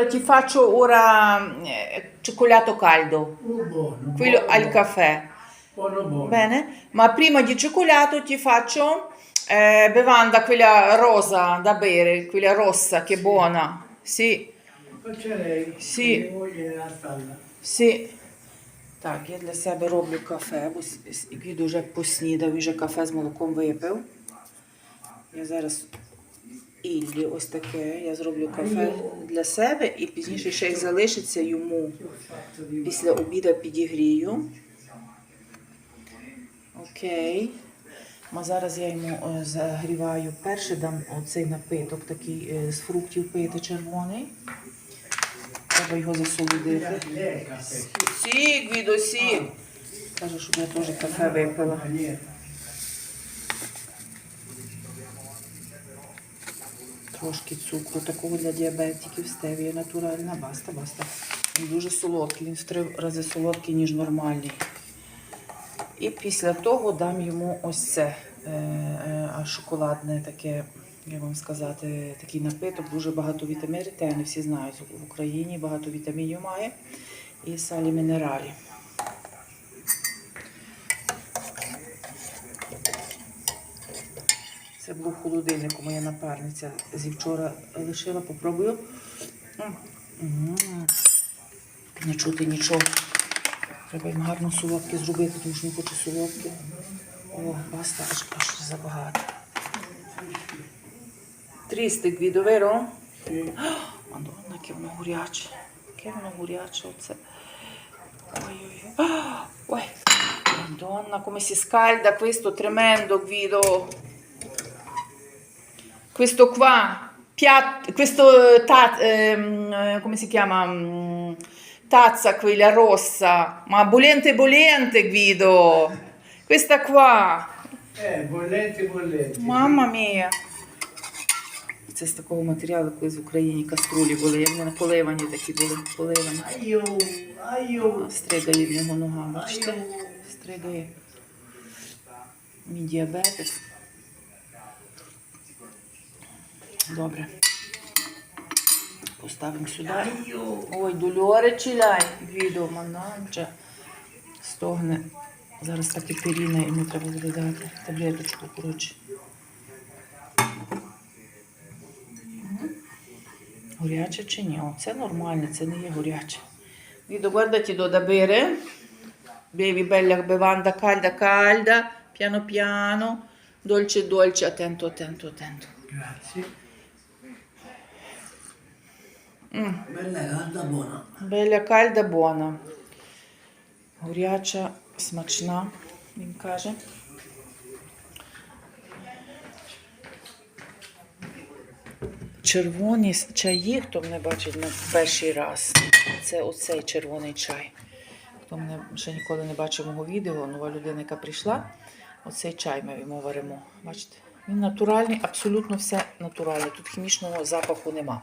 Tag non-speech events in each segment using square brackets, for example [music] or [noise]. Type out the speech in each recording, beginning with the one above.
Allora ti faccio ora eh, cioccolato caldo, Oh, buono. quello buono, al caffè. Buono, buono. Bene? Ma prima di cioccolato ti faccio eh, bevanda quella rosa da bere, quella rossa che è buona. Sì, Faccia lei. Sì. Mia moglie nella stalla. sì. Так, я для себе роблю кафе, бо с- с- Гвідо вже поснідав, він вже кафе з молоком випив. Я зараз Іллі ось таке. Я зроблю кафе для себе і пізніше ще й залишиться йому. Після обіду підігрію. Окей. А зараз я йому е, загріваю перший дам оцей напиток, такий е, з фруктів пити червоний. Треба його засолодити. lei caffè. Сі, Гвідо, сі. Каже, щоб я теж кафе випила. Ma niente. Трошки цукру, такого для діабетиків, стевія натуральна, баста, баста. Він дуже солодкий, він в три рази солодкий, ніж нормальний. І після того дам йому ось це е, е, шоколадне таке, як вам сказати, такий напиток, дуже багато вітамінів, ретельно всі знають, в Україні багато вітамінів має. І салі мінералі. Це було в холодильнику, моя напарниця зі вчора лишила, попробую. Не чути нічого. Треба їм гарно солодке зробити, тому що не хочу солодке. О, баста, аж аж забагато. Трісти гвідо, веро? Sì. Madonna, яке воно горяче. Яке воно горяче оце. Ой-ой-ой. Ой. Madonna, come si scalda questo tremendo. Questo qua, piatto, questo eh, ta- ehm, eh, come si chiama? Mm, Tazza quella rossa, ma bollente bollente Guido. Questa qua, Eh, bollenti, bollenti. Мама мія. Це з такого матеріалу, коли в Україні каструлі були, як вони поливані такі були, поливані. Aio, aio, Стригає в нього нога, бачите? aio. Стригає. Мій діабетик. Добре. Поставимо сюди. Ой, дольоре чиляй, відео мананча. Стогне. Зараз так і періне, йому треба буде дати таблеточку, коротше. Горяче чи ні? О, це нормально, це не є горяче. Відео, guardati da bere. Bevi bella bevanda calda calda, piano piano, dolce dolce, attento, attento, attento. Grazie. Mm. Беля кальда бона. Горяча, смачна, він каже. Червоні чаї, хто мене бачить на перший раз. Це оцей червоний чай. Хто мене ще ніколи не бачив мого відео, нова людина, яка прийшла, оцей чай ми йому варимо. Бачите? Він натуральний, абсолютно все натуральне. Тут хімічного запаху нема.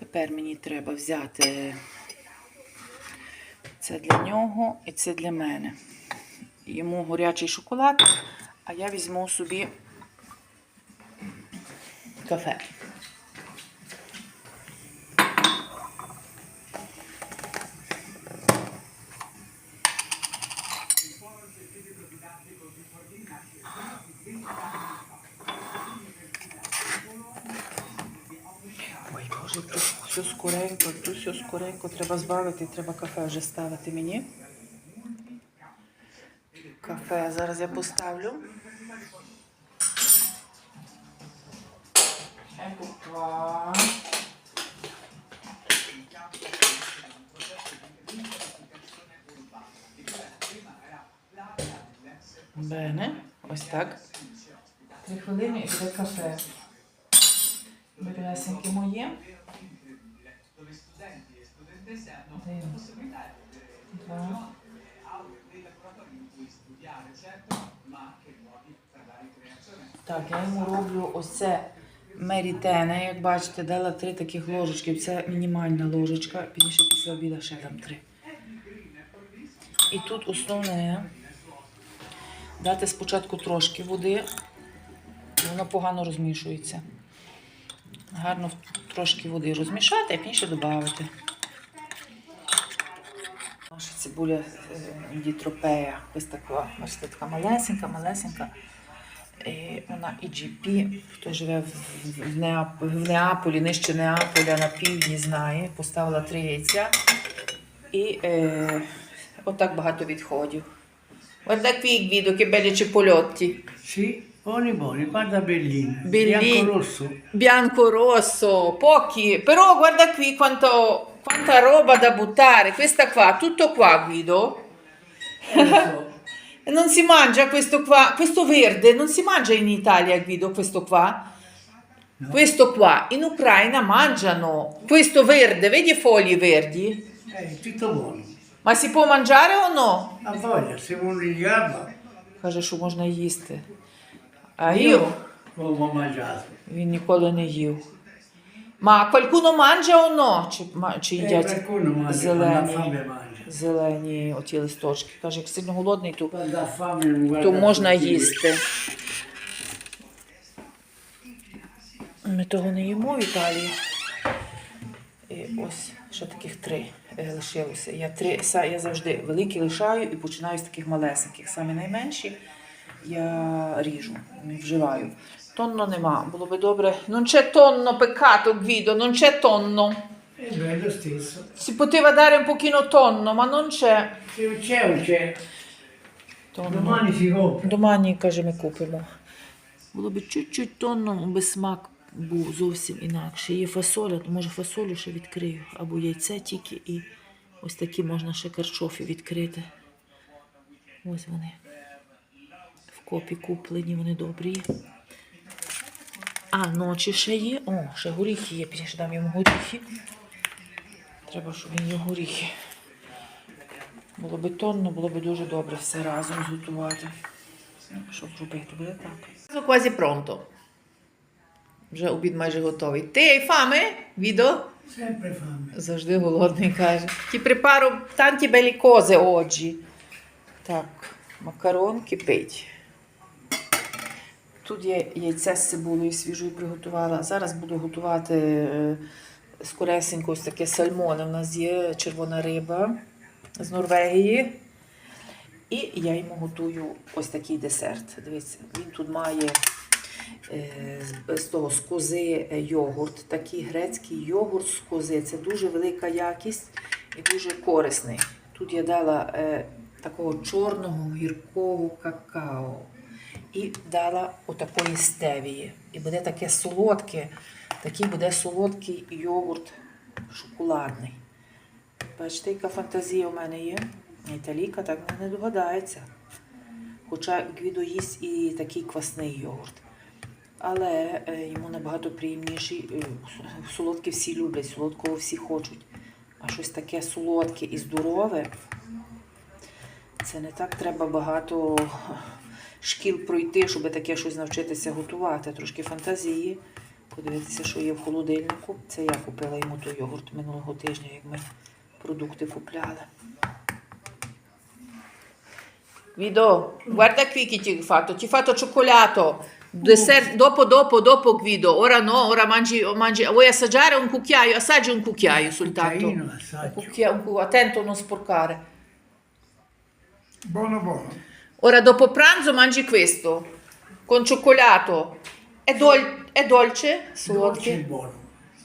Тепер мені треба взяти це для нього і це для мене. Йому горячий шоколад, а я візьму собі кафе. Ой, Боже, тут все скоренько, тут все скоренько треба збавити, треба кафе вже ставити мені. Кафе зараз я поставлю. Бене, ось так. Три хвилини і буде кафе. Бересеньке моє. Два. Так, я йому роблю ось це мерітене. Як бачите, дала три таких ложечки. Це мінімальна ложечка. Пізніше після обіду ще дам три. І тут основне дати спочатку трошки води, воно погано розмішується. Гарно трошки води розмішати, а пізніше додати. Цибуля е, дітропея, ось така, бачите, така малесенька, малесенька. І вона EGP, хто живе в, в, Неап- в Неаполі, нижче Неаполя на півдні знає, поставила три яйця і е, отак багато відходів. Guarda qui Guido, che belli cipolliotti. Sì, buoni buoni, guarda bellini. Bellini. Bianco rosso. Bianco rosso, pochi, però guarda qui quanto, quanta roba da buttare. Questa qua, tutto qua Guido. [laughs] Eh, lo so. E Non si mangia questo qua, questo verde, non si mangia in Italia Guido, questo qua. No. Questo qua, in Ucraina mangiano questo verde, vedi i fogli verdi? Eh, tutto buono. Ma si può mangiare o no? Ha voglia, se vuoi li garba, Каже, що можна їсти. А io l'ho mangiato. він ніколи не їв. Ma qualcuno mangia o no? Чи, ма- чи Eh, їдять qualcuno mangia, quando ha зелені, fame mangia. зелені оті листочки. Каже, як сильно голодний, то, Quando ha fame non guarda то можна tutti. їсти. Ми того не їмо в Італії. І ось ще таких три е, лишилося. Я, три, са- я завжди великі лишаю і починаю з таких малесеньких. Самі найменші я ріжу, не вживаю. Тонно нема. Було би добре. Non c'è tonno, peccato Guido, non c'è tonno. È bello stesso. Si poteva dare un pochino tonno, ma non c'è. Se non c'è, non c'è. Tonno. Domani si compra. Домані, каже, ми купимо. Було б чуть-чуть тонно, би смак був зовсім інакший. Є фасоля, то може фасолю ще відкрию. Або яйце тільки і ось такі можна ще карчофі відкрити. Ось вони. В копі куплені, вони добрі. А, ночі ще є. О, ще горіхи є. Пізніше дам йому горіхи. Треба, щоб він їв горіхи. Було би тонно, було би дуже добре все разом зготувати. Ну, Що зробити? Буде так. Quasi pronto. Вже обід майже готовий. Ти? Відо? Sempre fame. Завжди голодний каже. Ti preparo tanti belli cose oggi. Так, макарон кипить. Тут є яйце з цибулею свіжою приготувала. Зараз буду готувати е, скоресенько ось таке сальмоне. У нас є червона риба з Норвегії. І я йому готую ось такий десерт. Дивіться, він тут має е, з, того з кози е, йогурт, такий грецький йогурт з кози. Це дуже велика якість і дуже корисний. Тут я дала такого чорного гіркого какао і дала отакої стевії. І буде таке солодке, такий буде солодкий йогурт шоколадний. Бачите, яка фантазія у мене є. Італійка так не догадається. Хоча Гвідо їсть і такий квасний йогурт. Але е, йому набагато приємніший. е, Солодке всі люблять, солодкого всі хочуть. А щось таке солодке і здорове. Це не так треба багато шкіл пройти, щоб таке щось навчитися готувати. Трошки фантазії. Подивитися, що є в холодильнику. Це я купила йому той йогурт минулого тижня, як ми продукти купляли. Guido, guarda qui che ti ho fatto, ti ho fatto cioccolato. Dessert, dopo, dopo, dopo Guido, ora no, ora mangi, mangi. Vuoi assaggiare un cucchiaio? Assaggi un cucchiaio soltanto. Cucchiaino, Un assaggio. cucchia- un cu- attento a non sporcare. Buono buono. Ora dopo pranzo mangi questo con cioccolato. È, dol- è dolce? Dolce Sotto. e buono.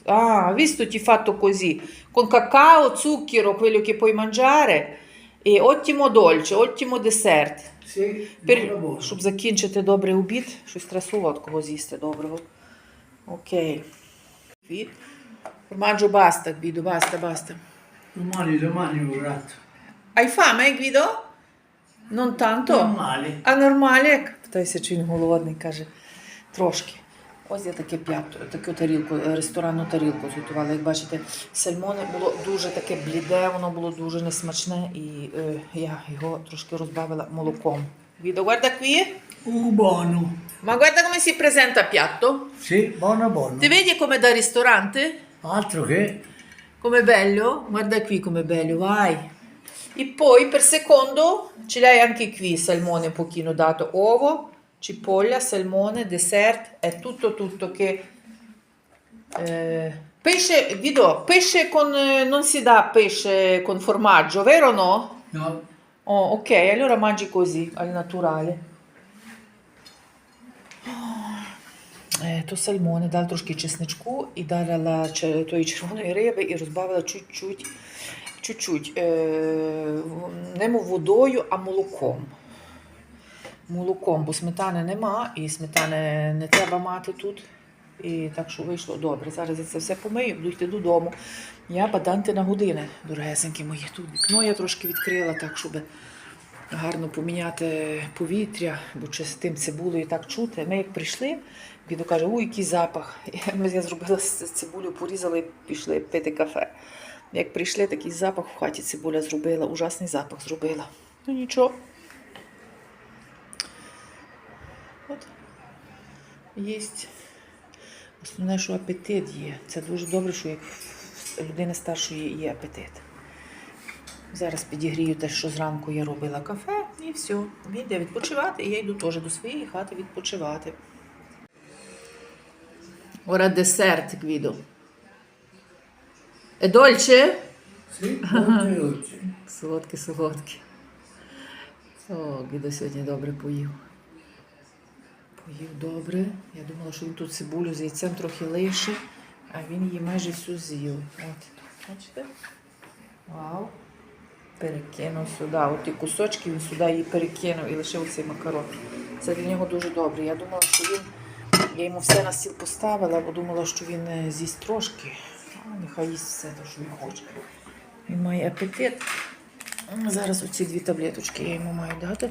Ah, visto ti ho fatto così, con cacao, zucchero, quello che puoi mangiare, e ottimo dolce, ottimo dessert. Sì, Per- buono buono. щоб закінчити добрий обід, щось треба солодкого з'їсти доброго. Окей. Qui. Formaggio basta, Guido, basta, basta. Domani, domani un ratto. Hai fame, Guido? Non tanto? Non male. А нормалі? Питаюся, чи він голодний, каже, трошки. Ось я таке п'ято, таку тарілку, ресторанну тарілку зготувала. Як бачите, сальмоне було дуже таке бліде, воно було дуже несмачне, і е, я його трошки розбавила молоком. Guido, guarda qui. Ma guarda come si presenta a piatto. Sì, buono buono. Ti vedi come da ristorante? Altro che Com'è bello? Guarda qui com'è bello, vai. E poi per secondo ce l'hai anche qui, salmone un pochino dato, uovo, cipoglia, salmone, dessert, è tutto tutto che Eh, pesce, Guido, pesce con, eh, non si dà pesce con formaggio, vero o no? No, Oh, ok, allora mangi così, al naturale. Е, То сальмони, дала трошки чесничку і дала че- тої червоної риби і розбавила чуть-чуть, чуть-чуть, е, не водою, а молоком. Молоком, бо сметани нема, і сметани не треба мати тут. І так що вийшло добре. Зараз я це все помию, буду йти додому. Я баданти на години, дорогесенькі мої. Тут вікно я трошки відкрила, так, щоб гарно поміняти повітря, бо чи з тим цибулею так чути. Ми як прийшли, Гідо каже, ой, який запах. [laughs] Ми я зробила цибулю, порізали і пішли пити кафе. Як прийшли, такий запах в хаті цибуля зробила, ужасний запах зробила. Ну нічого. От. Єсть. Основне, що апетит є. Це дуже добре, що як людини старшої є апетит. Зараз підігрію те, що зранку я робила кафе, і все. Він йде відпочивати, і я йду теж до своєї хати відпочивати. Ora dessert, Guido. Molto. Солодке, солодке. О, Гідо сьогодні добре поїв. Поїв добре. Я думала, що він тут цибулю з яйцем трохи лише, а він її майже всю з'їв. От. Бачите? Вау. Перекинув сюди. От ті кусочки він сюди її перекинув і лишив цей макарон. Це для нього дуже добре. Я думала, що він. Я йому все на стіл поставила, бо думала, що він е, з'їсть трошки. А нехай їсть все, те, що він хоче. Він має апетит. Зараз оці дві таблеточки я йому маю дати.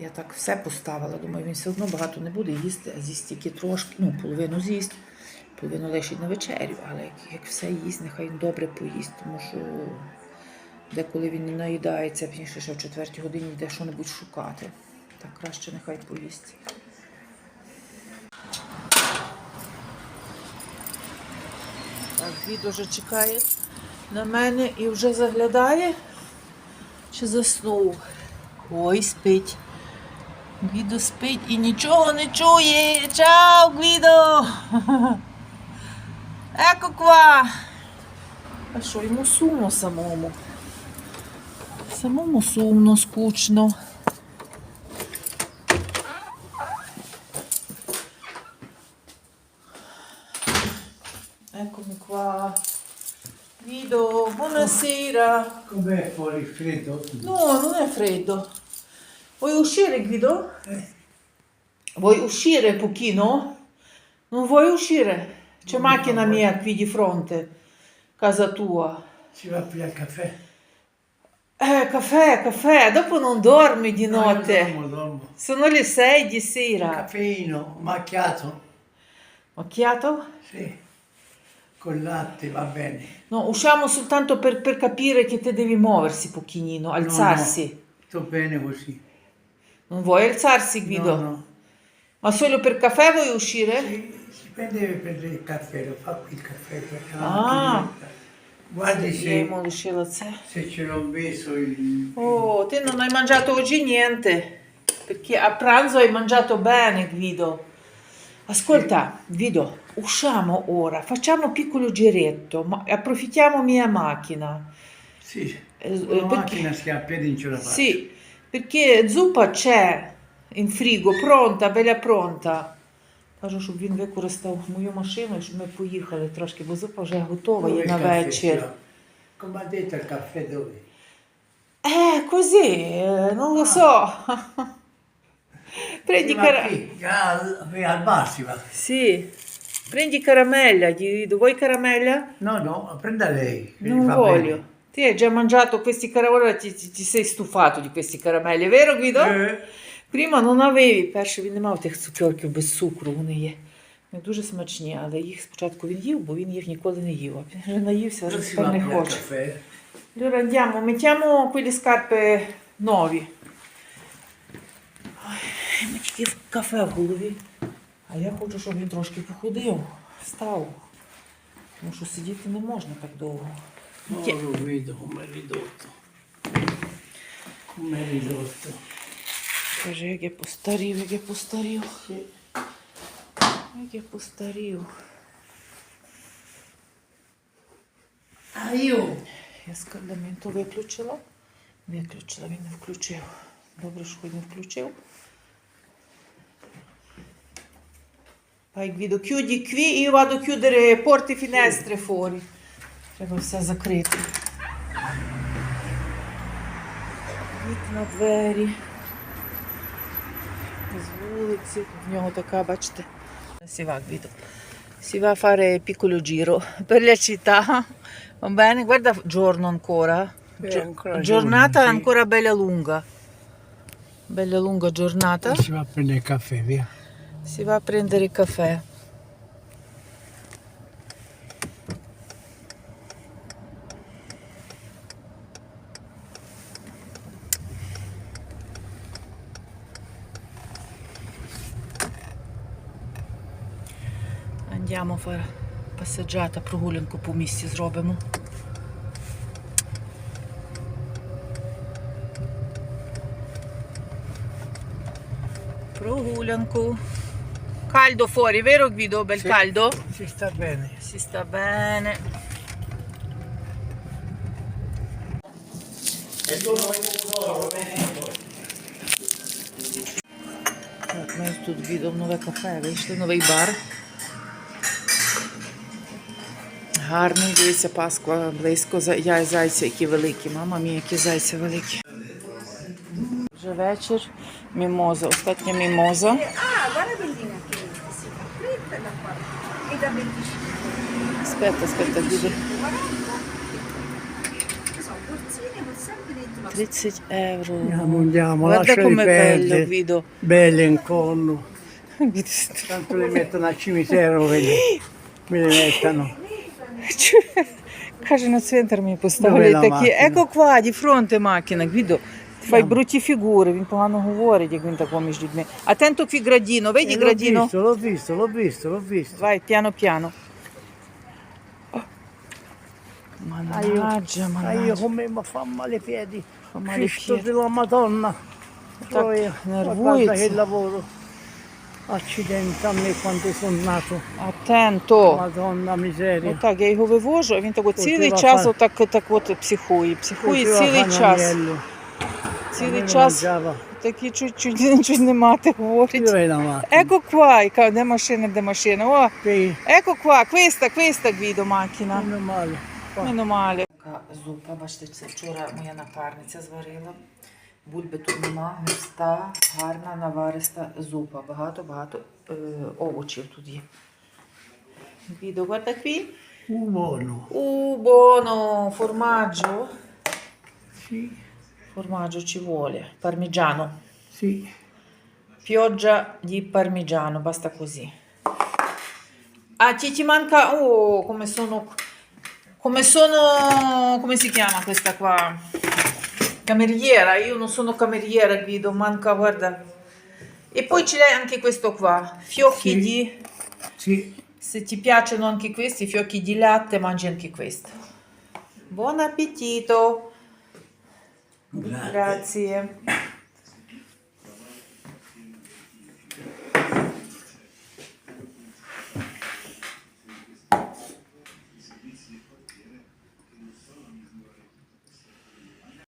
Я так все поставила. Думаю, він все одно багато не буде їсти, а з'їсть тільки трошки, ну, половину з'їсть, половину лишить на вечерю. Але як, як все їсть, нехай він добре поїсть, тому що деколи він не наїдається, пізніше ще в четвертій годині йде що-небудь шукати. Так краще нехай поїсть. Від уже чекає на мене і вже заглядає. Чи заснув? Ой, спить. Гвідо спить і нічого не чує. Чао, Гвідо! [laughs] Еко ква! А що, йому сумно самому? Самому сумно, скучно. Buonasera. Com'è fuori freddo? No, non è freddo. Vuoi uscire, Guido? Vuoi uscire un pochino? Non vuoi uscire? C'è Non macchina voglio. mia qui di fronte, casa tua. Si va a prendere il caffè? Eh, caffè, caffè, dopo non dormi di No, notte. dormo, dormo. Sono le 6 di sera. caffeino macchiato? Macchiato? Sì. Con latte va bene. No, usciamo soltanto per, per capire che te devi muoversi un pochino, alzarsi. Sto bene così. Non vuoi alzarsi, Guido? No, no. Ma solo per caffè vuoi uscire? Si, si prende per il caffè, lo fa qui il caffè. Ah. Guardi se, se ce l'ho messo il... Oh, te non hai mangiato oggi niente. Perché a pranzo hai mangiato bene, Guido. Ascolta, Guido, usciamo ora, facciamo un piccolo giretto, ma approfittiamo mia macchina. Sì, Eh, con la perché- macchina si a piedi non ce la faccio. Sì, perché zuppa c'è in frigo, pronta, bella pronta. Кажу, щоб він використав мою машину, і щоб ми поїхали трошки, бо зупа вже готова Dove є il на caffè, вечір. signora? Come ha detto il caffè dove? Eh, così, eh, non lo so. [laughs] Prendi Si va cara- qui, al, al bar si va. Sì, Prendi caramella, gli vuoi caramella? No, no, prenda lei. che Non va voglio. bene. Ti hai già mangiato questi caramelle, ti, ti- ti sei stufato di questi caramelli, vero Guido? Eh, Prima non avevi, перше він не мав тих цукерків без цукру, вони є. Вони дуже смачні, але їх спочатку він їв, бо він їх ніколи не їв. А він вже наївся, вже тепер a не хоче. caffè. Allora andiamo, mettiamo quelle scarpe nuovi. Ой, ми кафе в голові. А я хочу, щоб він трошки походив, встав. Тому що сидіти не можна так довго. È ridotto. Боже, як я постарів, як я постарів. Як я постарів. А io? Я скардаменту виключила. Виключила, він не включив. Добре, що він не включив. Poi guido chiudi qui, io vado a chiudere porte e finestre fuori. Треба все закрити. Вікна, двері. З вулиці. В нього така, бачите, si va, Guido. Si va a fare piccolo giro per la città. Va bene? Guarda giorno ancora. Eh, Gio- ancora giornata giorno, sì. ancora bella lunga. Bella lunga giornata. Si va a prendere il caffè, via. Si va a prendere il caffè. Andiamo fare passeggiata, прогулянку по місті зробимо. Прогулянку. Caldo fuori, vero Guido? Bel Sì. caldo? Si sta bene. Si sta bene. Так, ми тут Guido в нове кафе вийшли, новий бар. Гарний, дивіться, Пасква близько. Я зайці, які великі. Мама мій, які зайці великі. Вже вечір. Мімоза. Остання мімоза. da 25. Aspetta, aspetta, Guido. Che so, borsine con sempre dentro la 30 euro. Andiamo, andiamo, Guarda lasciali com'è bello, perdere. Guido. Belle in conno. [laughs] Guido sta- Tanto le mettono al cimitero, vedi. [laughs] Me le mettono. Каже, на цвинтар мені поставили Dove la такі. macchina? Еко qua, di Brutti figure, він погано говорить, як він тако між людьми. Attento qui gradino, vedi Eh, l'ho visto, l'ho visto, l'ho visto, l'ho visto. Vai, piano piano. Oh. Ah, Mannaggia, ah, io mannaggia. come mi fa male i piedi. Fa male i Cristo piedi. della Madonna. Так Poi. Guarda che lavoro. Accidenti a me quando sono nato. Attento. Madonna miseria. Отак, я його вивожу, а він так от цілий час фа- отак, так от психує. Психує Poteva цілий fare час. agnello. Цілий час такий чуть-чуть [laughs] нічого не мати говорить. Dov'è la macchina? Еко qua, яка, де машина, де машина. О, еко qua, questa, questa Guido macchina. meno male. Qua. Зупа, бачите, це вчора моя напарниця зварила. Бульби тут нема, густа, гарна, навариста зупа. Багато-багато е, овочів тут є. Guido, guarda qui. Buono. Uh, buono. Sì, Formaggio ci vuole. Parmigiano. sì. Pioggia di parmigiano, basta così. Ah, ti, ti manca... Oh, come sono... Come sono... Come si chiama questa qua? Cameriera. Io non sono cameriera, Guido. Manca, guarda. E poi ce l'hai anche questo qua. Fiocchi Sì. di... Sì. Se ti piacciono anche questi fiocchi di latte, mangi anche questo. Buon appetito. Grazie. Grazie.